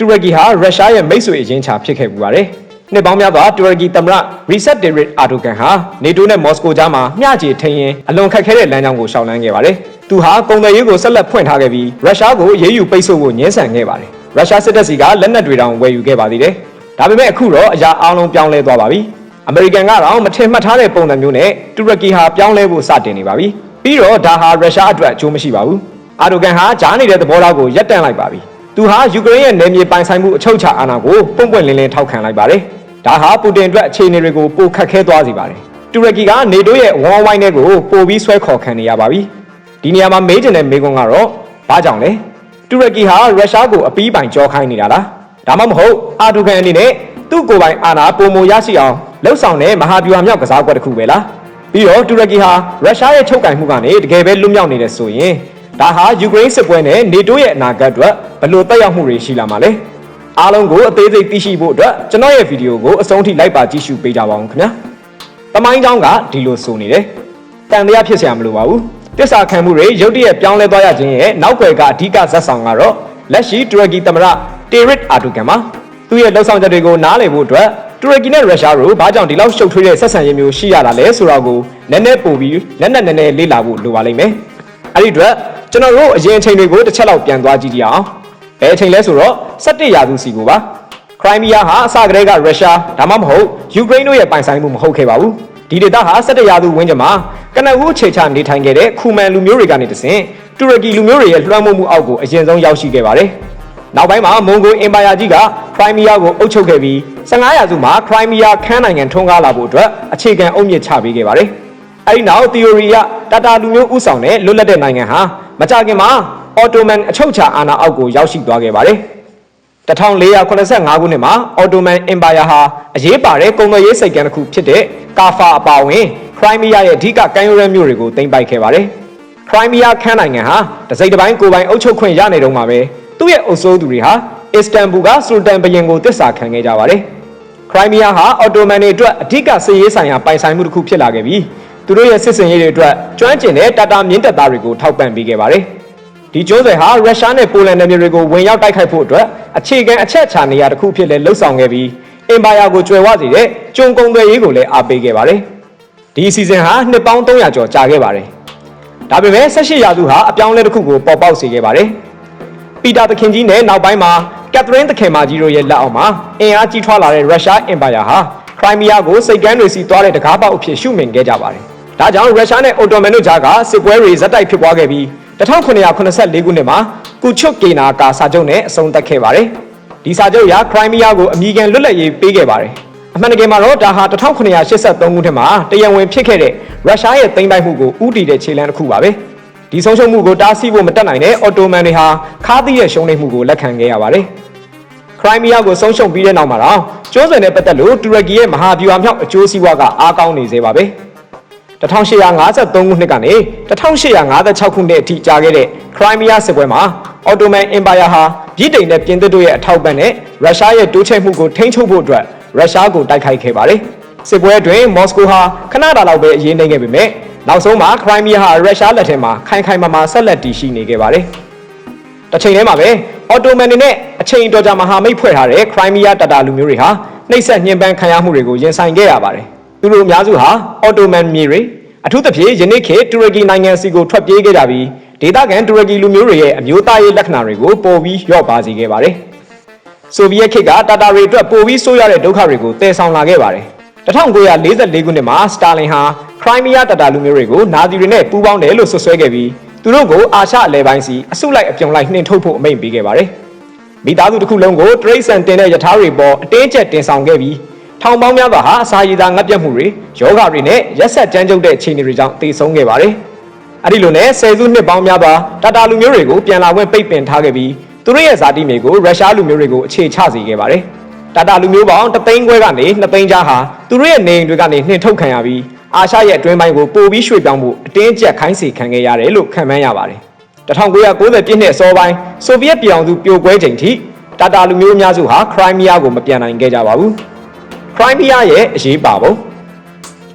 တူရကီဟာရုရှားရဲ့မိတ်ဆွေအရင်းချာဖြစ်ခဲ့ပူပါတယ်။နှစ်ပေါင်းများစွာတူရကီသမ္မတရီဆက်ဒေရစ်အာဒိုဂန်ဟာနေတိုနဲ့မော်စကိုကြားမှာမျှခြေထိန်ရင်အလွန်ခက်ခဲတဲ့လမ်းကြောင်းကိုရှောင်လန်းခဲ့ပါတယ်။သူဟာကုန်သွယ်ရေးကိုဆက်လက်ဖွင့်ထားခဲ့ပြီးရုရှားကိုရေးယူပိတ်ဆို့ဖို့ညှင်းဆန်ခဲ့ပါတယ်။ရုရှားစစ်တပ်စီကလက်နက်တွေတောင်ဝယ်ယူခဲ့ပါသေးတယ်။ဒါပေမဲ့အခုတော့အရာအလုံးပြောင်းလဲသွားပါပြီ။အမေရိကန်ကတော့မထင်မှတ်ထားတဲ့ပုံစံမျိုးနဲ့တူရကီဟာပြောင်းလဲဖို့စတင်နေပါပြီ။ပြီးတော့ဒါဟာရုရှားအတွက်အကျိုးမရှိပါဘူး။အာဒိုဂန်ဟာကြားနေတဲ့သဘောထားကိုရပ်တန့်လိုက်ပါပြီ။ သူဟာယူကရိန်းရဲ့နယ်မြေပိုင်ဆိုင်မှုအချုပ်အခြာအာဏာကိုပုံပွင့်လင်းလင်းထောက်ခံလိုက်ပါတယ်။ဒါဟာပူတင်အတွက်အခြေအနေတွေကိုပိုခက်ခဲသွားစေပါတယ်။တူရကီကနေတိုးရဲ့ဝမ်ဝိုင်းတဲ့ကိုပိုပြီးဆွဲခေါ်ခံနေရပါပြီ။ဒီနေရာမှာမေးချင်တဲ့မေးခွန်းကတော့ဘာကြောင့်လဲ။တူရကီဟာရုရှားကိုအပီးပိုင်ကြောခိုင်းနေတာလား။ဒါမှမဟုတ်အာဒိုဂန်အနေနဲ့သူ့ကိုယ်ပိုင်အာဏာပုံမရရှိအောင်လှုပ်ဆောင်တဲ့မဟာဗျူဟာမြောက်ကစားကွက်တစ်ခုပဲလား။ပြီးတော့တူရကီဟာရုရှားရဲ့ချုပ်ကင်မှုကနေတကယ်ပဲလွတ်မြောက်နေတယ်ဆိုရင် ဒါဟာယူကရိန်းစစ်ပွဲနဲ့နေတိုးရဲ့အနာဂတ်အတွက်ဘယ်လိုသက်ရောက်မှုတွေရှိလာမှာလဲအားလုံးကိုအသေးစိတ်သိရှိဖို့အတွက်ကျွန်တော်ရဲ့ဗီဒီယိုကိုအဆုံးထိလိုက်ပါကြည့်ရှုပေးကြပါအောင်ခင်ဗျာတမိုင်းကြောင်းကဒီလိုဆိုနေတယ်တန်တရားဖြစ်စရာမလိုပါဘူးတစ္ဆာခံမှုတွေရုတ်တရက်ပြောင်းလဲသွားရခြင်းရဲ့နောက်ွယ်ကအဓိကဇက်ဆောင်ကတော့လက်ရှိတူရကီသမ္မတတေရစ်အာတူကန်ပါသူ့ရဲ့လှုပ်ဆောင်ချက်တွေကိုနားလည်ဖို့အတွက်တူရကီနဲ့ရုရှားတို့ဘာကြောင့်ဒီလောက်ရှုပ်ထွေးတဲ့ဆက်ဆံရေးမျိုးရှိရတာလဲဆိုတာကိုနည်းနည်းပိုပြီးနက်နက်နဲနဲလေ့လာဖို့လိုပါလိမ့်မယ်အဲ့ဒီအတွက် ကျွန်တော်တို့အရင်အချိန်တွေကိုတစ်ချက်လောက်ပြန်သွားကြည့်ကြအောင်ဘယ်အချိန်လဲဆိုတော့17ရာစုစီကိုပါခရိုင်းမီးယားဟာအစကတည်းကရုရှားဒါမှမဟုတ်ယူကရိန်းတို့ရဲ့ပိုင်ဆိုင်မှုမဟုတ်ခဲ့ပါဘူးဒီဒေသဟာ17ရာစုဝန်းကျင်မှာကနဦးအခြေချနေထိုင်ခဲ့တဲ့ခူမန်လူမျိုးတွေကနေတဆင့်တူရကီလူမျိုးတွေရဲ့လွှမ်းမိုးမှုအောက်ကိုအရင်ဆုံးရောက်ရှိခဲ့ပါတယ်နောက်ပိုင်းမှာမွန်ဂိုအင်ပါယာကြီးကခရိုင်းမီးယားကိုအုပ်ချုပ်ခဲ့ပြီး15ရာစုမှာခရိုင်းမီးယားခန်းနိုင်ငံထွန်းကားလာဖို့အတွက်အခြေခံအုတ်မြစ်ချပေးခဲ့ပါတယ်အဲဒီနောက် theory ကတာတာလူမျိုးဥဆောင်တဲ့လွတ်လပ်တဲ့နိုင်ငံဟာ မကြခင်မှာအော်တိုမန်အချုပ်ချာအာဏာအောက်ကိုရောက်ရှိသွားခဲ့ပါတယ်1485ခုနှစ်မှာအော်တိုမန်အင်ပါယာဟာအရေးပါတဲ့ကုန်သွယ်ရေးစိတ်ကမ်းတစ်ခုဖြစ်တဲ့ကာဖာအပါအဝင်ခရိုင်းမီးယားရဲ့အဓိကကမ်းရိုးတန်းမြို့တွေကိုသိမ်းပိုက်ခဲ့ပါတယ်ခရိုင်းမီးယားခန်းနိုင်ငံဟာတစိမ့်တစ်ပိုင်းကိုယ်ပိုင်အုပ်ချုပ်ခွင့်ရနေတော့မှာပဲသူ့ရဲ့အုပ်စိုးသူတွေဟာအစ္စတန်ဘူကဆူလတန်ဘုရင်ကိုတစ္ဆာခံခဲ့ကြပါတယ်ခရိုင်းမီးယားဟာအော်တိုမန်တွေအတွက်အဓိကစစ်ရေးဆိုင်ရာပိုင်ဆိုင်မှုတစ်ခုဖြစ်လာခဲ့ပြီး သူတို့ရဲ့စစ်စင်ရေးတွေအတွက်ကျွမ်းကျင်တဲ့တာတာမြင့်တက်သားတွေကိုထောက်ပံ့ပေးခဲ့ပါတယ်။ဒီကျိုးဆွဲဟာရုရှားနဲ့ပိုလန်နယ်မြေတွေကိုဝင်ရောက်တိုက်ခိုက်ဖို့အတွက်အခြေခံအချက်ချာနေရာတစ်ခုဖြစ်လဲလှုပ်ဆောင်ခဲ့ပြီးအင်ပါယာကိုကျွယ်ဝစေတဲ့ကျုံကုံသွယ်ရေးကိုလည်းအားပေးခဲ့ပါတယ်။ဒီအစီအစဉ်ဟာနှစ်ပေါင်း300ကျော်ကြာခဲ့ပါတယ်။ဒါပေမဲ့18ရာစုဟာအပြောင်းအလဲတစ်ခုကိုပေါ်ပေါက်စေခဲ့ပါတယ်။ပီတာသခင်ကြီးနဲ့နောက်ပိုင်းမှာကက်သရင်းသခင်မကြီးတို့ရဲ့လက်အောက်မှာအင်အားကြီးထွားလာတဲ့ရုရှားအင်ပါယာဟာခရိုင်းမီးယားကိုစိတ်ကမ်းတွေစီသွားတဲ့တကားပေါက်အဖြစ်ရှုမြင်ခဲ့ကြပါတယ်။ ဒါကြောင့်ရုရှားနဲ့အော်တိုမန်တို့ကြားကစစ်ပွဲတွေဇက်တိုက်ဖြစ်ပွားခဲ့ပြီး1984ခုနှစ်မှာကူချွတ်ကေနာကာစာချုပ်နဲ့အဆုံးသတ်ခဲ့ပါတယ်။ဒီစာချုပ်အရခရိုင်းမီးယားကိုအမိကန်လွတ်လပ်ရေးပေးခဲ့ပါတယ်။အမှန်တကယ်မှာတော့ဒါဟာ1983ခုနှစ်မှာတရားဝင်ဖြစ်ခဲ့တဲ့ရုရှားရဲ့သိမ်းပိုက်မှုကိုဥတီတဲ့ခြေလှမ်းတစ်ခုပါပဲ။ဒီဆုံးရှုံးမှုကိုတားဆီးဖို့မတက်နိုင်တဲ့အော်တိုမန်တွေဟာခါးသီးရဲ့ရှုံးနိမ့်မှုကိုလက်ခံခဲ့ရပါတယ်။ခရိုင်းမီးယားကိုဆုံးရှုံးပြီးတဲ့နောက်မှာတော့ကျိုးစင်နဲ့ပတ်သက်လို့တူရကီရဲ့မဟာဗျူဟာမြောက်အကျိုးစီးပွားကအားကောင်းနေသေးပါပဲ 1853ခုနှစ်ကနေ1856ခုနှစ်အထိကြာခဲ့တဲ့ခရိုင်းမီးယားစစ်ပွဲမှာအော်တိုမန်အင်ပါယာဟာဗြိတိန်နဲ့ပြင်သစ်တို့ရဲ့အထောက်ပံ့နဲ့ရုရှားရဲ့တိုးချဲ့မှုကိုထိန်းချုပ်ဖို့အတွက်ရုရှားကိုတိုက်ခိုက်ခဲ့ပါတယ်စစ်ပွဲအတွင်းမော်စကိုဟာခဏတာလောက်ပဲအရေးနှိမ့်ခဲ့ပေမဲ့နောက်ဆုံးမှာခရိုင်းမီးယားဟာရုရှားလက်ထက်မှာခိုင်ခိုင်မာမာဆက်လက်တည်ရှိနေခဲ့ပါတယ်တစ်ချိန်တည်းမှာပဲအော်တိုမန်တွေနဲ့အချိန်တော်ကြာမဟာမိတ်ဖွဲ့ထားတဲ့ခရိုင်းမီးယားတာတာလူမျိုးတွေဟာနှိပ်စက်ညှဉ်းပန်းခံရမှုတွေကိုရင်ဆိုင်ခဲ့ရပါတယ်။ သူတို့အများစုဟာအော်တိုမန်မြေတွေအထူးသဖြင့်ယနေ့ခေတ်တူရကီနိုင်ငံစီကိုထွက်ပြေးခဲ့ကြပြီးဒေသခံတူရကီလူမျိုးတွေရဲ့အမျိုးသားရေးလက္ခဏာတွေကိုပေါ်ပြီးလျော့ပါစေခဲ့ပါတယ်။ဆိုဗီယက်ခေတ်ကတာတာတွေအတွက်ပိုပြီးဆိုးရတဲ့ဒုက္ခတွေကိုတည်ဆောင်လာခဲ့ပါတယ်။1944ခုနှစ်မှာစတာလင်ဟာခရိုင်းမီးယားတာတာလူမျိုးတွေကိုနာဇီတွေနဲ့ပူးပေါင်းတယ်လို့ဆွဆွဲခဲ့ပြီးသူတို့ကိုအာရှအလဲပိုင်းစီအစုလိုက်အပြုံလိုက်နှင်ထုတ်ဖို့အမိန့်ပေးခဲ့ပါတယ်။မိသားစုတစ်ခုလုံးကိုတရိတ်ဆန်တင်တဲ့ယထာတွေပေါ်အတင်းကျပ်တင်ဆောင်ခဲ့ပြီး ထောင်ပေါင်းများစွာဟာအစာရည်သာငတ်ပြတ်မှုတွေယောဂတွေနဲ့ရက်ဆက်ကြမ်းကြုတ်တဲ့အခြေအနေတွေကြောင့်တည်ဆုံးခဲ့ပါတယ်။အဲ့ဒီလိုနဲ့ဆယ်စုနှစ်ပေါင်းများစွာတာတာလူမျိုးတွေကိုပြန်လာခွင့်ပိတ်ပင်ထားခဲ့ပြီးသူတို့ရဲ့ဇာတိမြေကိုရုရှားလူမျိုးတွေကိုအခြေချစေခဲ့ပါတယ်။တာတာလူမျိုးပေါင်းတသိန်းခွဲကနေနှစ်သိန်းကြားဟာသူတို့ရဲ့နေအိမ်တွေကနေနှင်ထုတ်ခံရပြီးအာရှရဲ့အတွင်းပိုင်းကိုပိုပြီးရွှေ့ပြောင်းဖို့အတင်းကျပ်ခိုင်းစေခံခဲ့ရတယ်လို့ခန့်မှန်းရပါတယ်။1990ပြည့်နှစ်အစောပိုင်းဆိုဗီယက်ပြည်အောင်စုပြိုကွဲချိန်ထိတာတာလူမျိုးအများစုဟာခရိုင်းမီးယားကိုမပြန်နိုင်ခဲ့ကြပါဘူး။ ခရိုင်းမီးယားရဲ့အရေးပါပုံ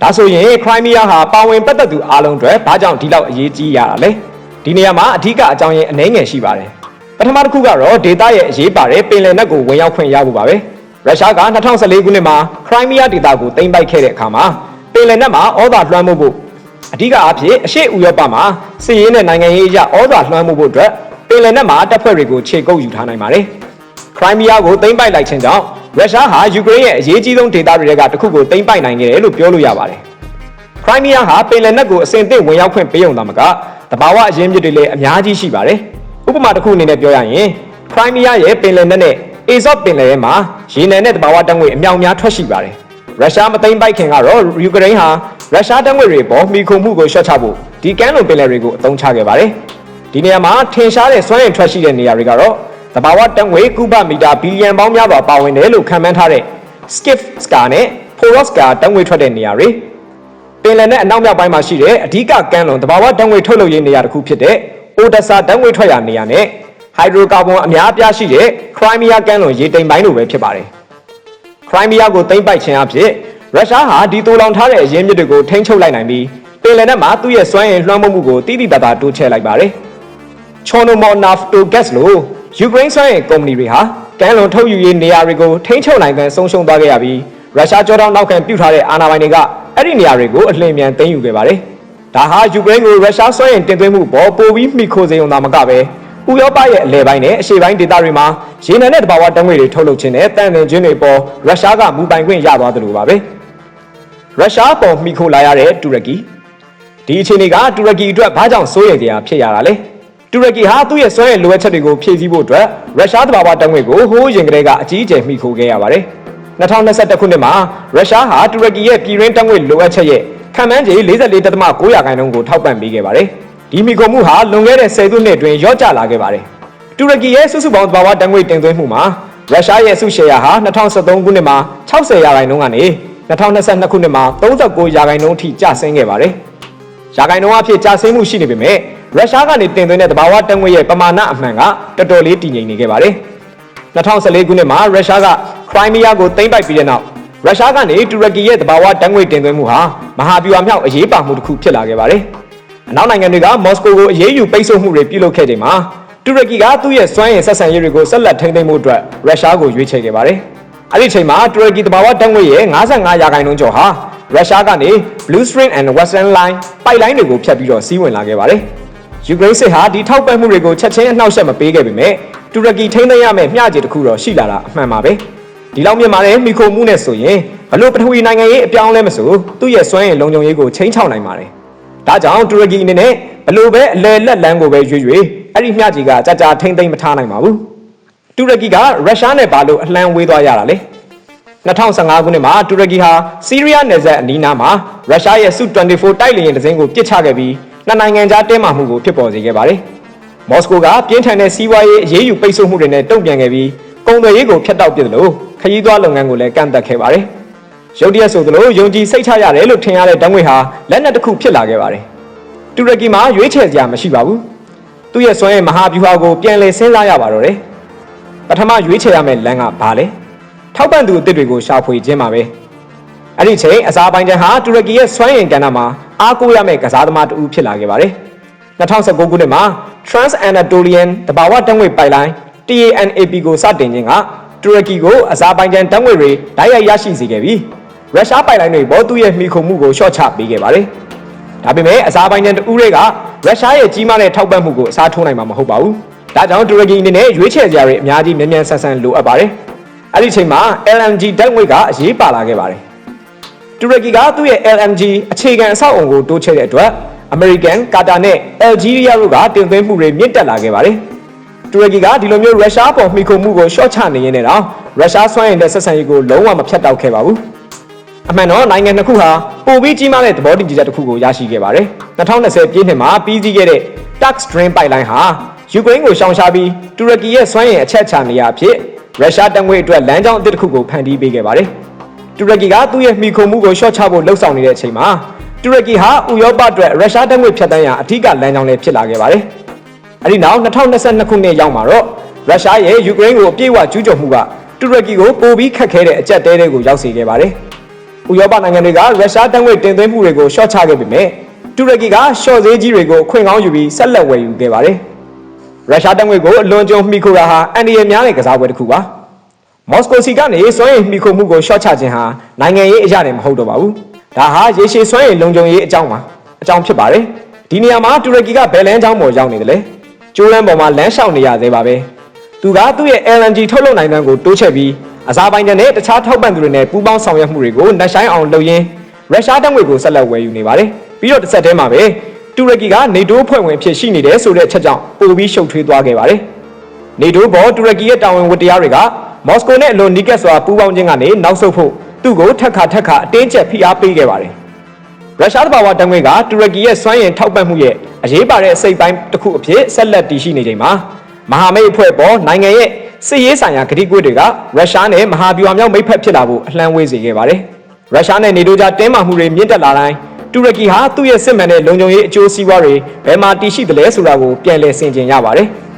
ဒါဆိုရင်ခရိုင်းမီးယားဟာပါဝင်ပတ်သက်သူအားလုံးအတွက်ဘာကြောင့်ဒီလောက်အရေးကြီးရတာလဲ။ဒီနေရာမှာအဓိကအကြောင်းရင်းအနှဲငယ်ရှိပါတယ်။ပပထမတစ်ခုကတော့ဒေတာရဲ့အရေးပါတဲ့ပင်လယ်နက်ကိုဝင်ရောက်ခွင့်ရဖို့ပါပဲရုရှားက2014ခုနှစ်မှာခရိုင်းမီးယားဒေတာကိုသိမ်းပိုက်ခဲ့တဲ့အခါမှာပင်လယ်နက်မှာဩဇာလွှမ်းမိုးဖို့အဓိကအဖြစ်အရှေ့ဥရောပမှာစစ်ရေးနဲ့နိုင်ငံရေးအရဩဇာလွှမ်းမိုးဖို့အတွက်ပင်လယ်နက်မှာတပ်ဖွဲ့တွေကိုခြေကုပ်ယူထားနိုင်ပါတယ်ခရိုင်းမီးယားကိုသိမ်းပိုက်လိုက်ခြင်းကြောင့် ရုရှားဟာယူကရိန်းရဲ့အရေးကြီးဆုံးဒေသတွေကတစ်ခုကိုသိမ်းပိုက်နိုင်ခဲ့တယ်လို့ပြောလို့ရပါတယ်ခရိုင်းမီးယားဟာပင်လယ်နက်ကိုအစဉ်အသင့်ဝင်ရောက်ခွင့်ပေးုံသာမကတဘာဝအရင်းမြစ်တွေလည်းအများကြီးရှိပါတယ်ဥပမာတစ်ခုအနေနဲ့ပြောရရင်ခရိုင်းမီးယားရဲ့ပင်လယ်နက်နဲ့အေဇော့ပင်လယ်ထဲမှာရေနံနဲ့တဘာဝတံငွေအမြောက်များထွက်ရှိပါတယ်ရုရှားမသိမ်းပိုက်ခင်ကတော့ယူကရိန်းဟာရုရှားတံငွေတွေပေါ်မိခုံမှုကိုရှော့ချဖို့ဒီကမ်းလွန်ပင်လယ်တွေကိုအသုံးချခဲ့ပါတယ်ဒီနေရာမှာထင်ရှားတဲ့စွမ်းအင်ထွက်ရှိတဲ့နေရာတွေကတော့ တဘာဝတံငွေကုဘမီတာဘီလီယံပေါင်းများစွာပါဝင်တယ်လို့ခန့်မှန်းထားတဲ့ Skiff Ska နဲ့ Poroska တံငွေထွက်တဲ့နေရာတွေပင်လယ်နဲ့အနောက်မြောက်ပိုင်းမှာရှိတဲ့အဓိကကမ်းလွန်တဘာဝတံငွေထုတ်လုပ်ရေးနေရာတစ်ခုဖြစ်တဲ့ Odessa တံငွေထွက်ရာနေရာနဲ့ဟိုက်ဒရိုကာဗွန်အများအပြားရှိတဲ့ခရိုင်းမီးယားကမ်းလွန်ရေတိမ်ပိုင်းလိုပဲဖြစ်ပါတယ်ခရိုင်းမီးယားကိုသိမ်းပိုက်ခြင်းအဖြစ်ရုရှားဟာဒီတိုးလောင်ထားတဲ့အရင်းမြစ်တွေကိုထိန်းချုပ်လိုက်နိုင်ပြီးပင်လယ်နက်မှာသူ့ရဲ့စွမ်းအင်လွှမ်းမိုးမှုကိုတိတိတတ်တာတိုးချဲ့လိုက်ပါတယ်ချော်နိုမော်နာဖတိုဂက်စ်လို ယူကရိန်းစွမ်းအင်ကုမ္ပဏီတွေဟာကမ်းလွန်ထုတ်ယူရေးနေရာတွေကိုထိန်းချုပ်နိုင်တဲ့ဆုံးရှုံးသွားခဲ့ရပြီးရုရှားကြောတောင်းနောက်ခံပြုထားတဲ့အာဏာပိုင်တွေကအဲ့ဒီနေရာတွေကိုအလင်းမြန်သိမ်းယူခဲ့ပါတယ်ဒါဟာယူကရိန်းကိုရုရှားစွမ်းအင်တင်သွင်းမှုပေါ်ပိုပြီးမိခိုစေုံသာမကပဲဥရောပရဲ့အလဲပိုင်းနဲ့အရှေ့ပိုင်းဒေသတွေမှာရေနံနဲ့တဘာဝတံငွေတွေထုတ်လုပ်ခြင်းနဲ့တန်တင်ခြင်းတွေပေါ်ရုရှားကမူပိုင်ခွင့်ရသွားသလိုပါပဲရုရှားပေါ်မိခိုလာရတဲ့တူရကီဒီအခြေအနေကတူရကီအတွက်ဘာကြောင့်စိုးရိမ်စရာဖြစ်ရတာလဲ တူရကီဟာသူ့ရဲ့စွမ်းရည်လိုအပ်ချက်တွေကိုဖြည့်ဆည်းဖို့အတွက်ရုရှားတဘာဝတံငွေကိုဟိုးရင်ကလေးကအကြီးအကျယ်မိခိုခဲ့ရပါတယ်2021ခုနှစ်မှာရုရှားဟာတူရကီရဲ့ပြည်ရင်းတံငွေလိုအပ်ချက်ရဲ့ခံမှန်းခြေ44.9ရာခိုင်နှုန်းကိုထောက်ပံ့ပေးခဲ့ပါတယ်။ဒီမီခိုမှုဟာလွန်ခဲ့တဲ့10စုနှစ်အတွင်းရော့ကျလာခဲ့ပါတယ်။တူရကီရဲ့စုစုပေါင်းသဘာဝတံငွေတင်သွင်းမှုမှာရုရှားရဲ့စုရှယ်ယာဟာ2013ခုနှစ်မှာ60ရာခိုင်နှုန်းကနေ2022ခုနှစ်မှာ39ရာခိုင်နှုန်းအထိကျဆင်းခဲ့ပါတယ်။ရာခိုင်နှုန်းအဖြစ်ကျဆင်းမှုရှိနေပေမဲ့ ရုရှားကနေတင်သွင်းတဲ့သဘာဝတံငွေရဲ့ပမာဏအမှန်ကတော်တော်လေးတည်ငြိမ်နေခဲ့ပါတယ်။2014ခုနှစ်မှာရုရှားကခရိုင်းမီးယားကိုသိမ်းပိုက်ပြီးတဲ့နောက်ရုရှားကနေတူရကီရဲ့တဘာဝတံငွေတင်သွင်းမှုဟာမဟာဗျူဟာမြောက်အရေးပါမှုတစ်ခုဖြစ်လာခဲ့ပါတယ်။အနောက်နိုင်ငံတွေကမော်စကိုကိုအရေးယူပိတ်ဆို့မှုတွေပြုလုပ်ခဲ့ချိန်မှာတူရကီကသူ့ရဲ့စွမ်းရည်ဆက်ဆံရေးတွေကိုဆက်လက်ထိန်းသိမ်းမှုအတွက်ရုရှားကိုရွေးချယ်ခဲ့ပါတယ်။အဲဒီချိန်မှာတူရကီတဘာဝတံငွေရဲ့55ရာခိုင်နှုန်းကျော်ဟာရုရှားကနေ Blue Stream and Western Line ပိုက်လိုင်းတွေကိုဖျက်ပြီးတော့စီးဝင်လာခဲ့ပါတယ်။ ယူကရိန်းစစ်ဟာဒီထောက်ပံ့မှုတွေကိုချက်ချင်းအနှောက်အယှက်မပေးခဲ့ပေမဲ့တူရကီထိန်းသိမ်းရမယ့်မျှခြေတစ်ခုတော့ရှိလာတာအမှန်ပါပဲ။ဒီလောက်မြင်ပါတယ်မိခိုမှုနဲ့ဆိုရင်ဘလို့ပထဝီနိုင်ငံရေးအပြောင်းလဲမဆိုသူ့ရဲ့စွမ်းရည်လုံခြုံရေးကိုချိန်ချောက်နိုင်ပါတယ်။ဒါကြောင့်တူရကီအနေနဲ့ဘလို့ပဲအလဲလက်လန်းကိုပဲရွေ့ရွေ့အဲ့ဒီမျှကြီးကကြာကြာထိမ့်သိမ့်မထားနိုင်ပါဘူး။တူရကီကရုရှားနဲ့ဘာလို့အလှမ်းဝေးသွားရတာလဲ။2015ခုနှစ်မှာတူရကီဟာစီးရီးယားနယ်စပ်အနီးနားမှာရုရှားရဲ့ Su-24 တိုက်လေယာဉ်တစ်စင်းကိုပစ်ချခဲ့ပြီး နှစ်နိုင်ငံကြားတင်းမာမှုကိုဖြစ်ပေါ်စေခဲ့ပါတယ်။မော်စကိုကပြင်းထန်တဲ့စီးပွားရေးအရေးယူပိတ်ဆို့မှုတွေနဲ့တုံ့ပြန်ခဲ့ပြီးကုန်သွယ်ရေးကိုဖျက်တောက်ပစ်တယ်လို့ခရီးသွားလုပ်ငန်းကိုလည်းကန့်သတ်ခဲ့ပါတယ်။ရုတ်တရက်ဆိုသလိုယုံကြည်စိတ်ချရတယ်လို့ထင်ရတဲ့ဓာတ်ငွေဟာလက်နက်တစ်ခုဖြစ်လာခဲ့ပါတယ်။တူရကီမှာရွေးချယ်စရာမရှိပါဘူး။သူ့ရဲ့စွမ်းရည်မဟာဗျူဟာကိုပြန်လည်စဉ်းစားရပါတော့တယ်။ပထမရွေးချယ်ရမယ့်လမ်းကဘာလဲ။ထောက်ပံ့သူအစ်တွေကိုရှာဖွေခြင်းပါပဲ။အဲ့ဒီချိန်အစားပိုင်းချန်ဟာတူရကီရဲ့စွမ်းရည်ကဏ္ဍမှာ အားကိုးရမယ့်ကစားသမားတူဖြစ်လာခဲ့ပါတယ်။2019ခုနှစ်မှာ Trans Anatolian တဘာဝတံငွေပိုက်လိုင်း TANAP ကိုစတင်ခြင်းကတူရကီကိုအဇာဘိုင်ဂျန်တံငွေတွေဓာတ်ရိုက်ရရှိစေခဲ့ပြီးရုရှားပိုင်လိုင်းတွေပေါ်သူ့ရဲ့မိခုမှုကိုရှော့ချပေးခဲ့ပါတယ်။ဒါပေမဲ့အဇာဘိုင်ဂျန်တဦးတွေကရုရှားရဲ့ကြီးမားတဲ့ထောက်ပံ့မှုကိုအစားထိုးနိုင်မှာမဟုတ်ပါဘူး။ဒါကြောင့်တူရကီအနေနဲ့ရွေးချယ်စရာတွေအများကြီးမြန်မြန်ဆန်ဆန်လိုအပ်ပါတယ်။အဲ့ဒီချိန်မှာ LNG ဓာတ်ငွေကအရေးပါလာခဲ့ပါတယ်။ တူရကီကသူ့ရဲ့ LNG အခြေခံအဆောက်အုံကိုတိုးချဲ့တဲ့အတွက်အမေရိကန်၊ကာတာနဲ့အယ်ဂျီးရီးယားတို့ကတင်သွင်းမှုတွေမြင့်တက်လာခဲ့ပါတယ်။တူရကီကဒီလိုမျိုးရုရှားပေါ်မှီခိုမှုကိုရှော့ချနေရင်းနဲ့တော့ရုရှားစွမ်းရည်တဲ့ဆက်ဆံရေးကိုလုံးဝမဖြတ်တောက်ခဲ့ပါဘူး။အမှန်တော့နိုင်ငံနှစ်ခုဟာပိုပြီးကြီးမားတဲ့သဘောတူညီချက်တစ်ခုကိုရရှိခဲ့ပါတယ်။2020ပြည့်နှစ်မှာပြီးစီးခဲ့တဲ့ Tax Drain Pipeline ဟာယူကရိန်းကိုရှောင်ရှားပြီးတူရကီရဲ့စွမ်းရည်အချက်ချနေရအဖြစ်ရုရှားတံငွေအတွက်လမ်းကြောင်းအသစ်တစ်ခုကိုဖန်တီးပေးခဲ့ပါတယ်။ တူရကီကသူ့ရဲ့မှီခိုမှုကိုရှော့ချဖို့လှုံ့ဆော်နေတဲ့အချိန်မှာတူရကီဟာဥရောပအတွက်ရုရှားတံငွေဖြတ်တန်းရအထူးကလမ်းကြောင်းလေးဖြစ်လာခဲ့ပါတယ်။အဲဒီနောက်2022ခုနှစ်ရောက်မှာတော့ရုရှားရဲ့ယူကရိန်းကိုအပြည့်အဝကျူးကျော်မှုကတူရကီကိုပိုပြီးခက်ခဲတဲ့အကြက်တဲတွေကိုရောက်စေခဲ့ပါတယ်။ဥရောပနိုင်ငံတွေကရုရှားတံငွေတင်သွင်းမှုတွေကိုရှော့ချခဲ့ပေမဲ့တူရကီကရှော့ဈေးကြီးတွေကိုအခွင့်ကောင်းယူပြီးဆက်လက်ဝယ်ယူခဲ့ပါတယ်။ရုရှားတပ်ငွေကိုအလွန်ကြုံမှီခိုတာဟာအန်ဒီရများတဲ့ကစားပွဲတစ်ခုပါ မော်စကိုစီကနေစွမ်းရည်မှီခိုမှုကိုရှော့ချခြင်းဟာနိုင်ငံရေးအရာတွေမဟုတ်တော့ပါဘူးဒါဟာရေရှည်စွမ်းရည်လုံခြုံရေးအကြောင်းပါအကြောင်းဖြစ်ပါတယ်ဒီနေရာမှာတူရကီကဘယ်လန်းအကြောင်းပေါ်ရောက်နေတယ်လဲကျိုးလန်းပေါ်မှာလမ်းလျှောက်နေရသေးပါပဲသူကသူ့ရဲ့ LNG ထုတ်လုပ်နိုင်တဲ့ကိုတိုးချဲ့ပြီးအစားပိုင်းနဲ့တခြားထောက်ပံ့သူတွေနဲ့ပူးပေါင်းဆောင်ရွက်မှုတွေကိုနှက်ဆိုင်အောင်လုပ်ရင်းရုရှားတပ်ငွေကိုဆက်လက်ဝယ်ယူနေပါတယ်ပြီးတော့တစ်ဆက်တည်းမှာပဲတူရကီကနေတိုးဖွဲ့ဝင်ဖြစ်ရှိနေတယ်ဆိုတဲ့အချက်ကြောင့်ပိုပြီးရှုပ်ထွေးသွားခဲ့ပါတယ်နေတိုးဘောတူရကီရဲ့တာဝန်ဝတ္တရားတွေက မော်စကိုနဲ့အလွန်နီးကပ်စွာပူးပေါင်းခြင်းကနေနောက်ဆုတ်ဖို့သူ့ကိုထက်ခါထက်ခါအတင်းကျပ်ဖိအားပေးခဲ့ပါတယ်ရုရှားတဘာဝတံငွေကတူရကီရဲ့စွမ်းရည်ထောက်ပံ့မှုရဲ့အရေးပါတဲ့အစိတ်ပိုင်းတစ်ခုအဖြစ်ဆက်လက်တည်ရှိနေချိန်မှာမဟာမိတ်အဖွဲ့ပေါ်နိုင်ငံရဲ့စစ်ရေးဆိုင်ရာကတိကဝတ်တွေကရုရှားနဲ့မဟာဗျူဟာမြောက်မိတ်ဖက်ဖြစ်လာဖို့အလှမ်းဝေးစေခဲ့ပါတယ်။ရုရှားနဲ့နေတိုးကြားတင်းမာမှုတွေမြင့်တက်လာတိုင်းတူရကီဟာသူ့ရဲ့စစ်မှန်တဲ့လုံခြုံရေးအကျိုးစီးပွားတွေဘယ်မှာတည်ရှိသလဲဆိုတာကိုပြန်လည်ဆင်ခြင်ရပါတယ်။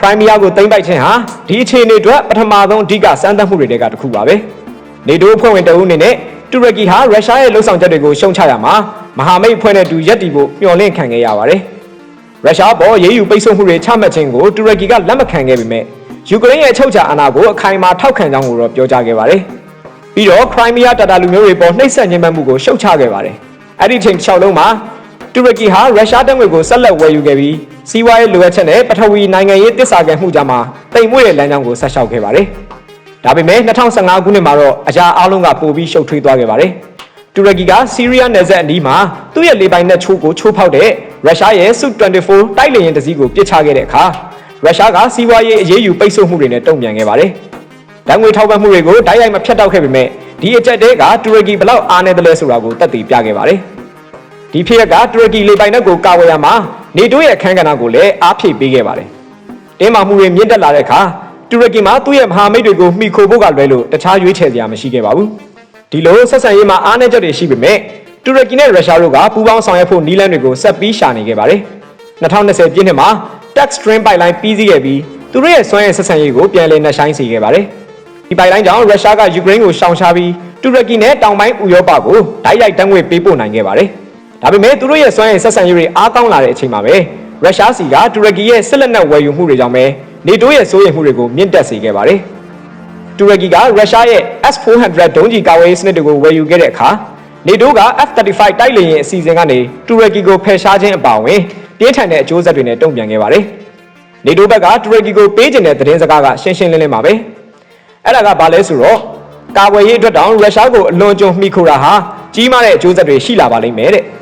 ခရိုင်းမီးယားကိုသိမ်းပိုက်ခြင်းဟာဒီအခြေအနေအတွက်ပထမဆုံးအဓိကစမ်းသပ်မှုတွေကတစ်ခုပါပဲ။နေတိုးအဖွဲ့ဝင်တအုပ်အနေနဲ့တူရကီဟာရုရှားရဲ့လှုပ်ဆောင်ချက်တွေကိုရှုံချရမှာမဟာမိတ်အဖွဲ့နဲ့တူရက်တီဖို့မျှော်လင့်ခံခဲ့ရပါတယ်။ရုရှားပေါ်ရေးယူပိတ်ဆို့မှုတွေချမှတ်ခြင်းကိုတူရကီကလက်မခံခဲ့ပေမဲ့ယူကရိန်းရဲ့အချုပ်ချာအာဏာကိုအခိုင်အမာထောက်ခံကြောင်းကိုတော့ပြောကြားခဲ့ပါတယ်။ပြီးတော့ခရိုင်းမီးယားတာတာလူမျိုးတွေပေါ်နှိပ်စက်ညှဉ်းပန်းမှုကိုရှုတ်ချခဲ့ပါတယ်။အဲ့ဒီချိန်တစ်လျှောက်လုံးမှာ တူရကီဟာရုရှားတပ်ငွေကိုဆက်လက်ဝယ်ယူခဲ့ပြီးစီးပွားရေးလိုအပ်ချက်နဲ့ပထဝီနိုင်ငံရေးတစ္ဆာကံမှုကြားမှာတိမ်မွေ့တဲ့လမ်းကြောင်းကိုဆက်လျှောက်ခဲ့ပါတယ်။ဒါပေမဲ့2015ခုနှစ်မှာတော့အရာအလုံးကပိုပြီးရှုပ်ထွေးသွားခဲ့ပါတယ်။တူရကီကစီးရီးယားနယ်စပ်အနီးမှာသူ့ရဲ့လေပိုင်နက်ချိုးကိုချိုးဖောက်တဲ့ရုရှားရဲ့ Su-24 တိုက်လေယာဉ်တစ်စီးကိုပစ်ချခဲ့တဲ့အခါရုရှားကစီးပွားရေးအရေးယူပိတ်ဆို့မှုတွေနဲ့တုံ့ပြန်ခဲ့ပါတယ်။ဓာတ်ငွေထောက်ပံ့မှုတွေကိုတိုက်ရိုက်မဖြတ်တောက်ခဲ့ပေမဲ့ဒီအကြက်တဲကတူရကီဘလောက်အားနည်းတယ်လဲဆိုတာကိုတက်တည်ပြခဲ့ပါတယ်။ ဒီဖြစ်ရက်ကတူရကီလေပိုင်နက်ကိုကာဝယ်ရမှာနေတိုးရဲ့အခမ်းကဏ္ဍကိုလည်းအားဖြည့်ပေးခဲ့ပါတယ်။တင်းမာမှုတွေမြင့်တက်လာတဲ့အခါတူရကီမှာသူ့ရဲ့မဟာမိတ်တွေကိုမှီခိုဖို့ကလွဲလို့တခြားရွေးချယ်စရာမရှိခဲ့ပါဘူး။ဒီလိုဆက်ဆံရေးမှာအားနည်းချက်တွေရှိပေမဲ့တူရကီနဲ့ရုရှားတို့ကပူးပေါင်းဆောင်ရွက်ဖို့နည်းလမ်းတွေကိုဆက်ပြီးရှာနေခဲ့ပါတယ်။2020ပြည့်နှစ်မှာ tax stream pipeline ပြီးစီးခဲ့ပြီးသူတို့ရဲ့စွမ်းရည်ဆက်ဆံရေးကိုပြန်လည်နှဆိုင်စေခဲ့ပါတယ်။ဒီ pipeline ကြောင့်ရုရှားကယူကရိန်းကိုရှောင်ရှားပြီးတူရကီနဲ့တောင်ပိုင်းဥရောပကိုဓာတ်ရိုက်တန်းငွေပေးပို့နိုင်ခဲ့ပါတယ်။ ဒါပေမဲ့သူတို့ရဲ့စွမ်းရည်ဆက်ဆံရေးတွေအားကောင်းလာတဲ့အချိန်မှာပဲရုရှားစီကတူရကီရဲ့စစ်လက်နက်ဝယ်ယူမှုတွေကြောင့်ပဲနေတိုးရဲ့စိုးရိမ်မှုတွေကိုမြင့်တက်စေခဲ့ပါတယ်။တူရကီကရုရှားရဲ့ S400 ဒုံးကျည်ကာဝေးရေးစနစ်တွေကိုဝယ်ယူခဲ့တဲ့အခါနေတိုးက F35 တိုက်လေယာဉ်အစီအစဉ်ကနေတူရကီကိုဖယ်ရှားခြင်းအပါအဝင်ပြင်းထန်တဲ့အကျိုးဆက်တွေနဲ့တုံ့ပြန်ခဲ့ပါတယ်။နေတိုးဘက်ကတူရကီကိုပေးကျင်တဲ့သတင်းစကားကရှင်းရှင်းလင်းလင်းပါပဲ။အဲ့ဒါကဘာလဲဆိုတော့ကာဝယ်ရေးအတွက်တောင်ရုရှားကိုအလွန်ကြုံမှီခိုတာဟာကြီးမားတဲ့အကျိုးဆက်တွေရှိလာပါလိမ့်မယ်တဲ့။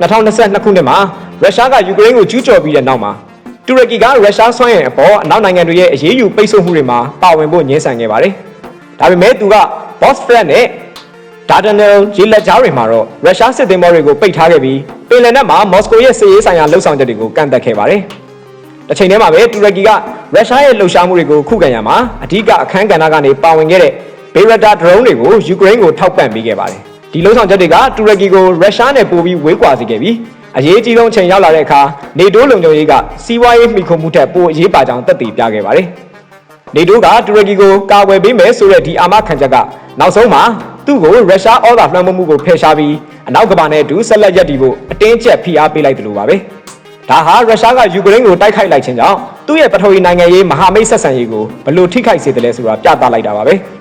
2022ခုနှစ်မှာရုရှားကယူကရိန်းကိုကျူးကျော်ပြီးတဲ့နောက်မှာတူရကီကရုရှားဆွမ်းရည်အပေါ်အနောက်နိုင်ငံတွေရဲ့အရေးယူပိတ်ဆို့မှုတွေမှာပါဝင်ဖို့ညှင်းဆန်ခဲ့ပါတယ်။ဒါပေမဲ့သူက Bosphorus နဲ့ဒါဒနယ်ရေလက်ကြားတွေမှာတော့ရုရှားစစ်သင်္ဘောတွေကိုပိတ်ထားခဲ့ပြီးပင်လယ်နက်မှာမော်စကိုရဲ့စစ်ရေးဆိုင်ရာလှုပ်ဆောင်ချက်တွေကိုကန့်သက်ခဲ့ပါတယ်။တစ်ချိန်တည်းမှာပဲတူရကီကရုရှားရဲ့လှုပ်ရှားမှုတွေကိုခုခံရမှာအဓိကအခန်းကဏ္ဍကနေပါဝင်ခဲ့တဲ့ဘေရတာဒရုန်းတွေကိုယူကရိန်းကိုထောက်ပံ့ပေးခဲ့ပါတယ်။ ဒီလှုပ်ဆောင်ချက်တွေကတူရကီကိုရုရှားနဲ့ပိုပြီးဝေးကွာစေခဲ့ပြီးအရေးကြီးဆုံးချိန်ရောက်လာတဲ့အခါနေတိုးလုံခြုံရေးကစီးပွားရေးမှီခိုမှုထက်ပိုအရေးပါကြောင်းသက်သေပြခဲ့ပါတယ်။နေတိုးကတူရကီကိုကာကွယ်ပေးမယ်ဆိုတဲ့ဒီအာမခံချက်ကနောက်ဆုံးမှာသူ့ကိုရုရှားဩဇာလွှမ်းမိုးမှုကိုဖယ်ရှားပြီးအနောက်ကမ္ဘာနဲ့အတူဆက်လက်ရပ်တည်ဖို့အတင်းကျပ်ဖိအားပေးလိုက်တယ်လို့ပါပဲ။ဒါဟာရုရှားကယူကရိန်းကိုတိုက်ခိုက်လိုက်ခြင်းကြောင့်သူ့ရဲ့ပထဝီနိုင်ငံရေးမဟာမိတ်ဆက်ဆံရေးကိုဘလို့ထိခိုက်စေတယ်လဲဆိုတာပြသလိုက်တာပါပဲ။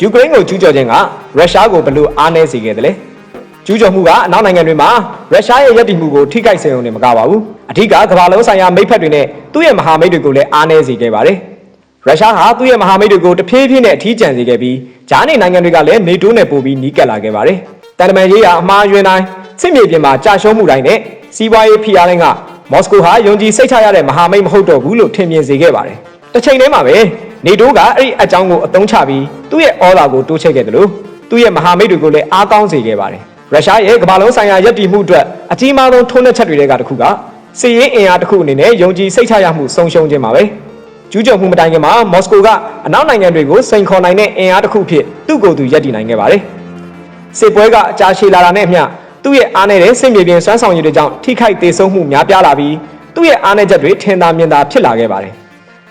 ယူကရိန်းကိုကျူးကျော်ခြင်းကရုရှားကိုဘလို့အားနည်းစေခဲ့တယ်လဲ။ကျူးကျော်မှုကအနောက်နိုင်ငံတွေမှာရုရှားရဲ့ရပ်တည်မှုကိုထိခိုက်စေုံနဲ့မကပါဘူး။အထူးကကမ္ဘာလုံးဆိုင်ရာမိတ်ဖက်တွေနဲ့သူ့ရဲ့မဟာမိတ်တွေကိုလည်းအားနည်းစေခဲ့ပါတယ်။ရုရှားဟာသူ့ရဲ့မဟာမိတ်တွေကိုတဖြည်းဖြည်းနဲ့အထီးကျန်စေခဲ့ပြီးဂျားနေနိုင်ငံတွေကလည်းနေတိုးနဲ့ပို့ပြီးနီးကပ်လာခဲ့ပါတယ်။တန်တမန်ရေးရာအမှားယွင်းတိုင်းစစ်မြေပြင်မှာကြာရှုံးမှုတိုင်းနဲ့စီးပွားရေးဖိအားတိုင်းကမော်စကိုဟာယုံကြည်စိတ်ချရတဲ့မဟာမိတ်မဟုတ်တော့ဘူးလို့ထင်မြင်စေခဲ့ပါတယ်။တစ်ချိန်တည်းမှာပဲ နေတိုးကအဲ့ဒီအကြောင်းကိုအသုံးချပြီးသူ့ရဲ့ဩဇာကိုတိုးချဲ့ခဲ့တယ်လို့သူ့ရဲ့မဟာမိတ်တွေကိုလည်းအားကောင်းစေခဲ့ပါတယ်။ရုရှားရဲ့ကမ္ဘာလုံးဆိုင်ရာရည်တည်မှုအတွက်အကြီးမားဆုံးထုံးတဲ့ချက်တွေကတစ်ခုကစစ်ရေးအင်အားတစ်ခုအနေနဲ့ယုံကြည်စိတ်ချရမှုဆုံးရှုံးခြင်းပါပဲ။ကျူးကျော်မှုမတိုင်ခင်မှာမော်စကိုကအနောက်နိုင်ငံတွေကိုစိန်ခေါ်နိုင်တဲ့အင်အားတစ်ခုဖြစ်သူ့ကိုယ်သူရည်တည်နိုင်ခဲ့ပါတယ်။စစ်ပွဲကအကြာရှည်လာတာနဲ့အမျှသူ့ရဲ့အားနည်းတဲ့စစ်မြေပြင်စွမ်းဆောင်ရည်တွေကြောင့်ထိခိုက်ဒေဆုံးမှုများပြားလာပြီးသူ့ရဲ့အားနည်းချက်တွေထင်သာမြင်သာဖြစ်လာခဲ့ပါတယ်။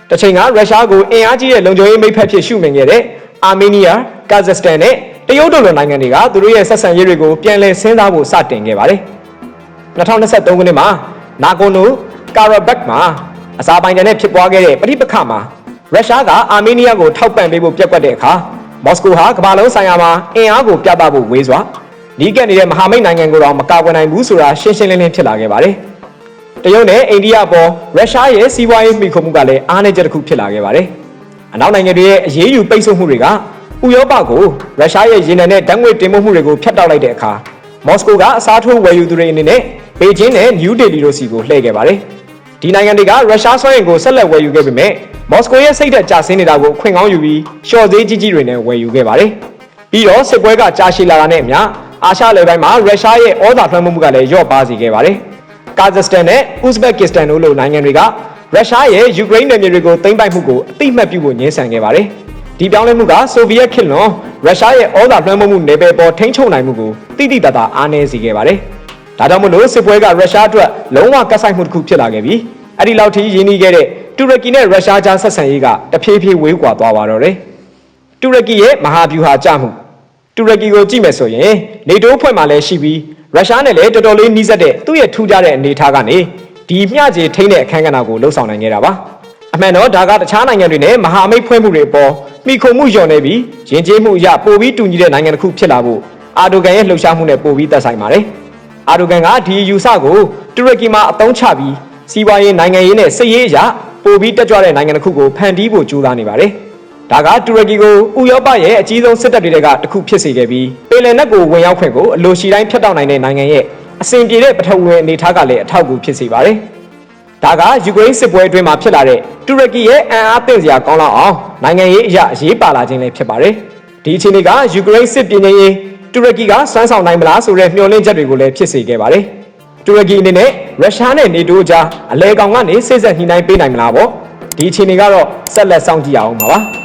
တစ်ချိန်ကရုရှားကိုအင်အားကြီးတဲ့လုံခြုံရေးမိတ်ဖက်ဖြစ်ရှုမြင်ခဲ့တဲ့အာမေးနီးယား၊ကာဇက်စတန်နဲ့တရုတ်တို့လိုနိုင်ငံတွေကသူတို့ရဲ့ဆက်ဆံရေးတွေကိုပြန်လည်စဉ်းစားဖို့စတင်ခဲ့ပါတယ်။2023ခုနှစ်မှာနာဂိုနိုကာရာဘက်မှာအစာပိုင်တန်နဲ့ဖြစ်ပွားခဲ့တဲ့ပဋိပက္ခမှာရုရှားကအာမေးနီးယားကိုထောက်ပံ့ပေးဖို့ပြက်ကွက်တဲ့အခါမော်စကိုဟာကမ္ဘာလုံးဆိုင်ရာမှာအင်အားကိုပြသဖို့ဝေးစွာနီးကပ်နေတဲ့မဟာမိတ်နိုင်ငံကိုတော့မကာကွယ်နိုင်ဘူးဆိုတာရှင်းရှင်းလင်းလင်းဖြစ်လာခဲ့ပါတယ်။ တရုတ်နဲ့အိန္ဒိယပေါ်ရုရှားရဲ့စီးပွားရေးမိခုမှုကလည်းအားနည်းချက်တစ်ခုဖြစ်လာခဲ့ပါတယ်။အနောက်နိုင်ငံတွေရဲ့အရေးယူပိတ်ဆို့မှုတွေကဥရောပကိုရုရှားရဲ့ရေနံနဲ့ဓာတ်ငွေတင်ပို့မှုတွေကိုဖျက်တောက်လိုက်တဲ့အခါမော်စကိုကအစားထိုးဝယ်ယူသူတွေအနေနဲ့ဘေကျင်းနဲ့နယူးဒေလီတို့စီကိုလှည့်ခဲ့ပါတယ်။ဒီနိုင်ငံတွေကရုရှားစွမ်းအင်ကိုဆက်လက်ဝယ်ယူခဲ့ပေမဲ့မော်စကိုရဲ့စိတ်သက်ကြဆင်းနေတာကိုအခွင့်ကောင်းယူပြီးရှော့ဈေးကြီးကြီးတွေနဲ့ဝယ်ယူခဲ့ပါတယ်။ပြီးတော့စစ်ပွဲကကြာရှည်လာတာနဲ့အမျှအာရှလေပိုင်းမှာရုရှားရဲ့ဩဇာလွှမ်းမိုးမှုကလည်းလျော့ပါစေခဲ့ပါတယ်။ ကာဇက်စတန်နဲ့ဥဇဘက်ကစ္စတန်တို့လိုနိုင်ငံတွေကရုရှားရဲ့ယူကရိန်းနယ်မြေတွေကိုသိမ်းပိုက်မှုကိုအတိမတ်ပြုဖို့ညှင်းဆန်ခဲ့ပါတယ်။ဒီပြောင်းလဲမှုကဆိုဗီယက်ခေတ်လွန်ရုရှားရဲ့ဩဇာလွှမ်းမိုးမှုနယ်ပယ်ပေါ်ထိန်းချုပ်နိုင်မှုကိုတိတိတတ်တာအားနည်းစေခဲ့ပါတယ်။ဒါကြောင့်မို့လို့စစ်ပွဲကရုရှားအတွက်လုံးဝကတ်ဆိုင်မှုတစ်ခုဖြစ်လာခဲ့ပြီးအဲ့ဒီလောက်ထိရင်းနှီးခဲ့တဲ့တူရကီနဲ့ရုရှားကြားဆက်ဆံရေးကတဖြည်းဖြည်းဝေးကွာသွားပါတော့တယ်။တူရကီရဲ့မဟာဗျူဟာကြမှုတူရကီကိုကြည့်မယ်ဆိုရင်နေတိုးဖွဲ့မှလည်းရှိပြီး ရုရှားနဲ့လည်းတော်တော်လေးနှီးစပ်တဲ့သူ့ရဲ့ထူးခြားတဲ့အနေအထားကနေဒီမျှခြေထိန်းတဲ့အခန်းကဏ္ဍကိုလှုပ်ဆောင်နိုင်ခဲ့တာပါအမှန်တော့ဒါကတခြားနိုင်ငံတွေနဲ့မဟာမိတ်ဖွဲ့မှုတွေအပေါ်မိခုံမှုလျော်နေပြီးယဉ်ကျေးမှုအရပိုပြီးတူညီတဲ့နိုင်ငံတစ်ခုဖြစ်လာဖို့အာဒိုကန်ရဲ့လှုပ်ရှားမှုနဲ့ပိုပြီးသက်ဆိုင်ပါတယ်အာဒိုကန်ကဒီယူဆကိုတူရကီမှာအသုံးချပြီးစီးပွားရေးနိုင်ငံရေးနဲ့စစ်ရေးအရပိုပြီးတက်ကြွတဲ့နိုင်ငံတစ်ခုကိုဖန်တီးဖို့ကြိုးစားနေပါတယ် ဒါကတူရကီကိုဥရောပရဲ့အကြီးဆုံးစစ်တပ်တွေကတစ်ခုဖြစ်စေခဲ့ပြီးပင်လယ်နက်ကိုဝင်ရောက်ခွင့်ကိုအလိုရှိတိုင်းဖျက်တောက်နိုင်တဲ့နိုင်ငံရဲ့အစဉ်ပြေတဲ့ပထဝီဝင်အနေအထားကလည်းအထောက်အကူဖြစ်စေပါတယ်။ဒါကယူကရိန်းစစ်ပွဲအတွင်းမှာဖြစ်လာတဲ့တူရကီရဲ့အံအားသင့်စရာကောင်းလောက်အောင်နိုင်ငံရေးအရာအရေးပါလာခြင်းလည်းဖြစ်ပါတယ်။ဒီအခြေအနေကယူကရိန်းစစ်ပြင်းပြင်းရေးတူရကီကစွမ်းဆောင်နိုင်မလားဆိုတဲ့မျှော်လင့်ချက်တွေကိုလည်းဖြစ်စေခဲ့ပါတယ်။တူရကီအနေနဲ့ရုရှားနဲ့နေတိုးကြားအလဲကောင်ကနေစိတ်ဆက်ညှိနှိုင်းပေးနိုင်မလားပေါ့။ဒီအခြေအနေကတော့ဆက်လက်စောင့်ကြည့်အောင်ပါပါ။